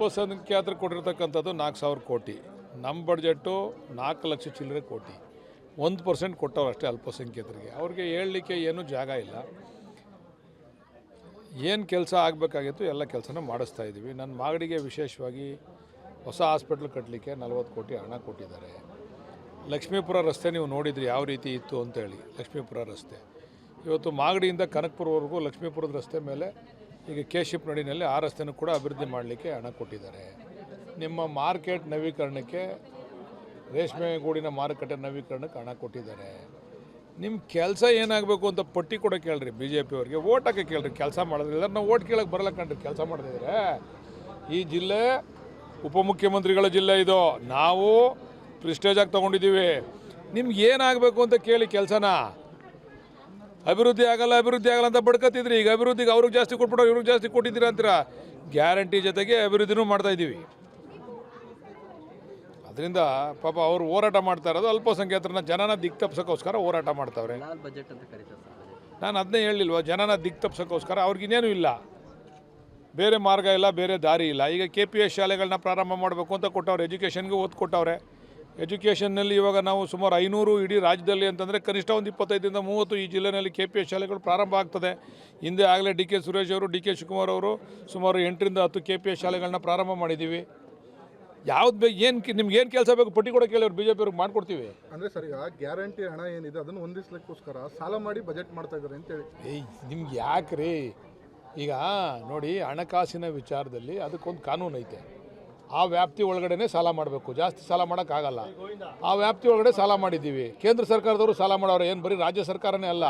ಅಲ್ಪಸಂಖ್ಯಾತರು ಕೊಟ್ಟಿರ್ತಕ್ಕಂಥದ್ದು ನಾಲ್ಕು ಸಾವಿರ ಕೋಟಿ. ನಮ್ಮ ಬಡ್ಜೆಟ್ಟು ನಾಲ್ಕು ಲಕ್ಷ ಚಿಲ್ಲರೆ ಕೋಟಿ. ಒಂದು ಪರ್ಸೆಂಟ್ ಕೊಟ್ಟವ್ರು ಅಷ್ಟೇ ಅಲ್ಪಸಂಖ್ಯಾತರಿಗೆ. ಅವ್ರಿಗೆ ಹೇಳಲಿಕ್ಕೆ ಏನೂ ಜಾಗ ಇಲ್ಲ. ಏನು ಕೆಲಸ ಆಗಬೇಕಾಗಿತ್ತು ಎಲ್ಲ ಕೆಲಸನ ಮಾಡಿಸ್ತಾ ಇದ್ದೀವಿ. ನನ್ನ ಮಾಗಡಿಗೆ ವಿಶೇಷವಾಗಿ ಹೊಸ ಹಾಸ್ಪಿಟ್ಲ್ ಕಟ್ಟಲಿಕ್ಕೆ ನಲ್ವತ್ತು ಕೋಟಿ ಹಣ ಕೊಟ್ಟಿದ್ದಾರೆ. ಲಕ್ಷ್ಮೀಪುರ ರಸ್ತೆ ನೀವು ನೋಡಿದ್ರಿ ಯಾವ ರೀತಿ ಇತ್ತು ಅಂತೇಳಿ. ಲಕ್ಷ್ಮೀಪುರ ರಸ್ತೆ. ಇವತ್ತು ಮಾಗಡಿಯಿಂದ ಕನಕಪುರವರೆಗೂ ಲಕ್ಷ್ಮೀಪುರದ ರಸ್ತೆ ಮೇಲೆ ಈಗ ಕೇಶಿಪ್ ನಡಿನಲ್ಲಿ ಆ ರಸ್ತೆನೂ ಕೂಡ ಅಭಿವೃದ್ಧಿ ಮಾಡಲಿಕ್ಕೆ ಹಣ ಕೊಟ್ಟಿದ್ದಾರೆ. ನಿಮ್ಮ ಮಾರ್ಕೆಟ್ ನವೀಕರಣಕ್ಕೆ ರೇಷ್ಮೆ ಗೂಡಿನ ಮಾರುಕಟ್ಟೆ ನವೀಕರಣಕ್ಕೆ ಹಣ ಕೊಟ್ಟಿದ್ದಾರೆ. ನಿಮ್ಮ ಕೆಲಸ ಏನಾಗಬೇಕು ಅಂತ ಪಟ್ಟಿ ಕೂಡ ಕೇಳ್ರಿ ಬಿ ಜೆ ಪಿಯವ್ರಿಗೆ ಓಟ್ ಹಾಕಿ ಕೇಳ್ರಿ. ಕೆಲಸ ಮಾಡೋದಿಲ್ಲ ನಾವು ಓಟ್ ಕೇಳಕ್ಕೆ ಬರಲ್ಲ ಕಣ್ರಿ. ಕೆಲಸ ಮಾಡಿದ್ರೆ ಈ ಜಿಲ್ಲೆ, ಉಪಮುಖ್ಯಮಂತ್ರಿಗಳ ಜಿಲ್ಲೆ ಇದು. ನಾವು ಪ್ರಿಸ್ಟೇಜಾಗಿ ತೊಗೊಂಡಿದ್ದೀವಿ. ನಿಮ್ಗೆ ಏನಾಗಬೇಕು ಅಂತ ಕೇಳಿ ಕೆಲಸನ. ಅಭಿವೃದ್ಧಿ ಆಗಲ್ಲ ಅಭಿವೃದ್ಧಿ ಆಗಲ್ಲ ಅಂತ ಬಡ್ಕತ್ತಿದ್ರಿ. ಈಗ ಅಭಿವೃದ್ಧಿಗೆ ಅವ್ರಿಗೆ ಜಾಸ್ತಿ ಕೊಟ್ಬಿಟ್ಟು ಇವ್ರಿಗೆ ಜಾಸ್ತಿ ಕೊಟ್ಟಿದ್ದೀರಾ ಅಂತೀರ? ಗ್ಯಾರಂಟಿ ಜೊತೆಗೆ ಅಭಿವೃದ್ಧಿನೂ ಮಾಡ್ತಾ ಇದ್ದೀವಿ. ಅದರಿಂದ ಪಾಪ ಅವರು ಹೋರಾಟ ಮಾಡ್ತಾ ಇರೋದು ಅಲ್ಪಸಂಖ್ಯಾತರನ್ನ ಜನನ ದಿಕ್ ತಪ್ಸೋಕ್ಕೋಸ್ಕರ ಹೋರಾಟ ಮಾಡ್ತಾವ್ರೆ. ನಾನು ಅದನ್ನೇ ಹೇಳಿಲ್ವ? ಜನನ ದಿಕ್ ತಪ್ಸೋಕ್ಕೋಸ್ಕರ ಅವ್ರಿಗಿನ್ನೇನು ಇಲ್ಲ. ಬೇರೆ ಮಾರ್ಗ ಇಲ್ಲ ಬೇರೆ ದಾರಿ ಇಲ್ಲ. ಈಗ ಕೆ ಪಿ ಎಸ್ ಶಾಲೆಗಳನ್ನ ಪ್ರಾರಂಭ ಮಾಡಬೇಕು ಅಂತ ಕೊಟ್ಟವ್ರೆ ಎಜುಕೇಷನ್ಗೂ ಒತ್ತು ಕೊಟ್ಟವ್ರೆ ಎಜುಕೇಷನ್ನಲ್ಲಿ ಇವಾಗ ನಾವು ಸುಮಾರು ಐನೂರು ಇಡೀ ರಾಜ್ಯದಲ್ಲಿ ಅಂತಂದರೆ ಕನಿಷ್ಠ ಒಂದು ಇಪ್ಪತ್ತೈದರಿಂದ ಮೂವತ್ತು ಈ ಜಿಲ್ಲೆಯಲ್ಲಿ ಕೆ ಪಿ ಎಸ್ ಶಾಲೆಗಳು ಪ್ರಾರಂಭ ಆಗ್ತದೆ. ಹಿಂದೆ ಆಗಲೇ ಡಿ ಕೆ ಸುರೇಶ್ ಅವರು ಡಿ ಕೆ ಶಿವಕುಮಾರ್ ಅವರು ಸುಮಾರು ಎಂಟರಿಂದ ಹತ್ತು ಕೆ ಪಿ ಎಸ್ ಶಾಲೆಗಳನ್ನ ಪ್ರಾರಂಭ ಮಾಡಿದ್ದೀವಿ ಯಾವ್ದು ಬೇಕು ಏನು ನಿಮ್ಗೆ ಏನು ಕೆಲಸ ಬೇಕು ಪಟ್ಟಿ ಕೂಡ ಕೇಳಿ ಬಿ ಜೆ ಪಿಯವ್ರಿಗೆ ಮಾಡಿಕೊಡ್ತೀವಿ. ಅಂದರೆ ಸರ್ ಈಗ ಗ್ಯಾರಂಟಿ ಹಣ ಏನಿದೆ ಅದನ್ನು ಹೊಂದಿಸ್ಲಿಕ್ಕೋಸ್ಕರ ಸಾಲ ಮಾಡಿ ಬಜೆಟ್ ಮಾಡ್ತಾ ಇದ್ದಾರೆ ಅಂತೇಳಿ ಏಯ್ ನಿಮ್ಗೆ ಯಾಕೆ ರೀ ಈಗ ನೋಡಿ ಹಣಕಾಸಿನ ವಿಚಾರದಲ್ಲಿ ಅದಕ್ಕೊಂದು ಕಾನೂನು ಐತೆ ಆ ವ್ಯಾಪ್ತಿ ಒಳಗಡೆ ಸಾಲ ಮಾಡಬೇಕು. ಜಾಸ್ತಿ ಸಾಲ ಮಾಡೋಕ್ಕಾಗಲ್ಲ. ಆ ವ್ಯಾಪ್ತಿ ಒಳಗಡೆ ಸಾಲ ಮಾಡಿದ್ದೀವಿ. ಕೇಂದ್ರ ಸರ್ಕಾರದವರು ಸಾಲ ಮಾಡೋರು ಏನು ಬರೀ ರಾಜ್ಯ ಸರ್ಕಾರನೇ ಅಲ್ಲ.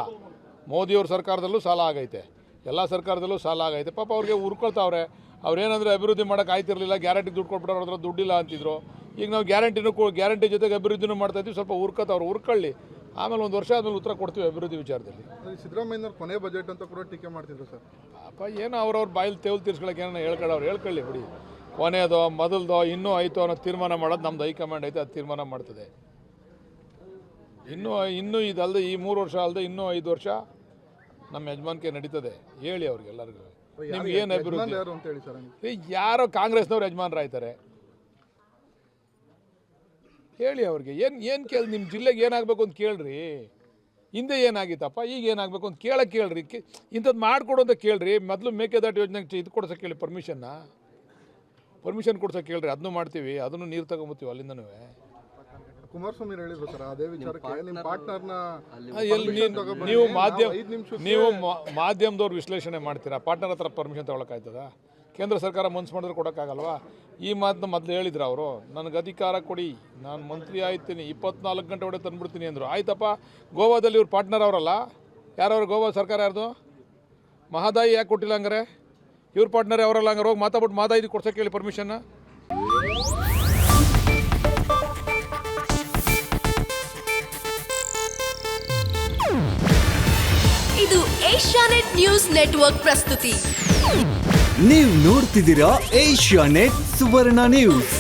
ಮೋದಿಯವ್ರ ಸರ್ಕಾರದಲ್ಲೂ ಸಾಲ ಆಗೈತೆ. ಎಲ್ಲ ಸರ್ಕಾರದಲ್ಲೂ ಸಾಲ ಆಗೈತೆ. ಪಾಪ ಅವ್ರಿಗೆ ಉರ್ಕೊಳ್ತಾವ್ರೆ ಅವ್ರೇನಂದ್ರೆ ಅಭಿವೃದ್ಧಿ ಮಾಡೋಕೆ ಆಯ್ತಿರಲಿಲ್ಲ ಗ್ಯಾರಂಟಿ ದುಡ್ಡು ಕೊಟ್ಬಿಟ್ಟು ಅವ್ರ ಹತ್ರ ದುಡ್ಡಿಲ್ಲ ಅಂತಿದ್ರು. ಈಗ ನಾವು ಗ್ಯಾರಂಟಿನೂ ಗ್ಯಾರಂಟಿ ಜೊತೆಗೆ ಅಭಿವೃದ್ಧಿನೂ ಮಾಡ್ತಾ ಇದ್ದೀವಿ. ಸ್ವಲ್ಪ ಉರ್ಕೊತಾವ್ರು ಉರ್ಕೊಳ್ಳಿ ಆಮೇಲೆ ಒಂದು ವರ್ಷ ಆದ್ಮೇಲೆ ಉತ್ತರ ಕೊಡ್ತೀವಿ ಅಭಿವೃದ್ಧಿ ವಿಚಾರದಲ್ಲಿ. ಸಿದ್ದರಾಮಯ್ಯನವ್ರ ಕೊನೆ ಬಜೆಟ್ ಅಂತ ಕೂಡ ಟೀಕೆ ಮಾಡ್ತಿದ್ರು ಸರ್. ಪಾಪ ಏನೋ ಅವ್ರವ್ರ ಬಾಯಲ್ಲಿ ತೇವಲ್ ತೀರ್ಸ್ಕೊಳಕ್ಕೆ ಏನೋ ಹೇಳ್ಕೊಳ್ಳೋರು ಹೇಳ್ಕೊಳ್ಳಿ ಬಿಡಿ. ಕೊನೆಯದೋ ಮೊದಲ್ದೋ ಇನ್ನೂ ಆಯಿತು ಅನ್ನೋ ತೀರ್ಮಾನ ಮಾಡೋದು ನಮ್ದು ಹೈಕಮಾಂಡ್ ಐತೆ ಅದು ತೀರ್ಮಾನ ಮಾಡ್ತದೆ. ಇನ್ನೂ ಇನ್ನೂ ಇದಲ್ಲದೆ ಈ ಮೂರು ವರ್ಷ ಅಲ್ಲದೆ ಇನ್ನೂ ಐದು ವರ್ಷ ನಮ್ಮ ಯಜಮಾನಿಕೆ ನಡೀತದೆ. ಹೇಳಿ ಅವ್ರಿಗೆಲ್ಲರಿಗೂ ನಿಮ್ಗೆ ಏನು ಅಭಿವೃದ್ಧಿ? ಯಾರು ಕಾಂಗ್ರೆಸ್ನವ್ರು ಯಜಮಾನ್ರಾಯ್ತಾರೆ ಹೇಳಿ ಅವ್ರಿಗೆ ಏನು ಏನು ಕೇಳಿ ನಿಮ್ಮ ಜಿಲ್ಲೆಗೆ ಏನಾಗಬೇಕು ಅಂತ ಕೇಳ್ರಿ. ಹಿಂದೆ ಏನಾಗಿತ್ತಪ್ಪ ಈಗ ಏನಾಗಬೇಕು ಅಂತ ಕೇಳಕ್ಕೆ ಕೇಳ್ರಿ. ಇಂಥದ್ದು ಮಾಡಿಕೊಡು ಅಂತ ಕೇಳ್ರಿ. ಮೊದಲು ಮೇಕೆದಾಟು ಯೋಜನೆಗೆ ಇದು ಕೊಡ್ಸೋಕೆ ಕೇಳಿ ಪರ್ಮಿಷನ್ನ ಪರ್ಮಿಷನ್ ಕೊಡ್ಸೋಕೆ ಕೇಳ್ರಿ ಅದನ್ನು ಮಾಡ್ತೀವಿ ಅದನ್ನು ನೀರು ತಗೊಂಬತ್ತೀವಿ ಅಲ್ಲಿಂದ ಕುಮಾರಸ್ವಾಮಿ ಹೇಳಿದ್ರು ಸರ್ ಅದೇ ವಿಚಾರಕ್ಕೆ ನಿಮ್ಮ ಪಾರ್ಟ್ನರ್ನ ಎಲ್ಲಿ ನೀವು- ನೀವು ಮಾಧ್ಯಮ ನೀವು ಮಾ- ಮಾಧ್ಯಮದವ್ರು ವಿಶ್ಲೇಷಣೆ ಮಾಡ್ತೀರಾ? ಪಾರ್ಟ್ನರ್ ಹತ್ರ ಪರ್ಮಿಷನ್ ತಗೊಳಕಾಯ್ತದ ಕೇಂದ್ರ ಸರ್ಕಾರ ಮನ್ಸು ಮಾಡಿದ್ರೆ ಕೊಡೋಕ್ಕಾಗಲ್ವಾ? ಈ ಮಾತನ್ನ ಮೊದಲು ಹೇಳಿದ್ರು ಅವರು. ನನಗೆ ಅಧಿಕಾರ ಕೊಡಿ ನಾನು ಮಂತ್ರಿ ಆಯ್ತೀನಿ ಇಪ್ಪತ್ನಾಲ್ಕು ಗಂಟೆ ಒಳಗೆ ತಂದ್ಬಿಡ್ತೀನಿ ಅಂದರು. ಆಯ್ತಪ್ಪ ಗೋವಾದಲ್ಲಿ ಇವ್ರು ಪಾರ್ಟ್ನರ್ ಅವರಲ್ಲ? ಯಾರವ್ರು ಗೋವಾ ಸರ್ಕಾರ ಯಾರ್ದು? ಮಹಾದಾಯಿ ಯಾಕೆ ಕೊಟ್ಟಿಲ್ಲ ಹಂಗಾರೆ? ಇವ್ರ ಪಾರ್ಟ್ನರ್ ಅವರೆಲ್ಲ ಹಂಗಾರೆ ಹೋಗಿ ಮಾತಾಡ್ಬಿಟ್ಟು ಮಹಾದಾಯಿ ಕೊಡ್ಸೋಕೆ ಹೇಳಿ ಪರ್ಮಿಷನ್ನ ಇದು ಏಷ್ಯಾನೆಟ್ ನ್ಯೂಸ್ ನೆಟ್ವರ್ಕ್ ಪ್ರಸ್ತುತಿ. ನೀವು ನೋಡ್ತಿದ್ದೀರಾ ಏಷ್ಯಾನೆಟ್ ಸುವರ್ಣ ನ್ಯೂಸ್.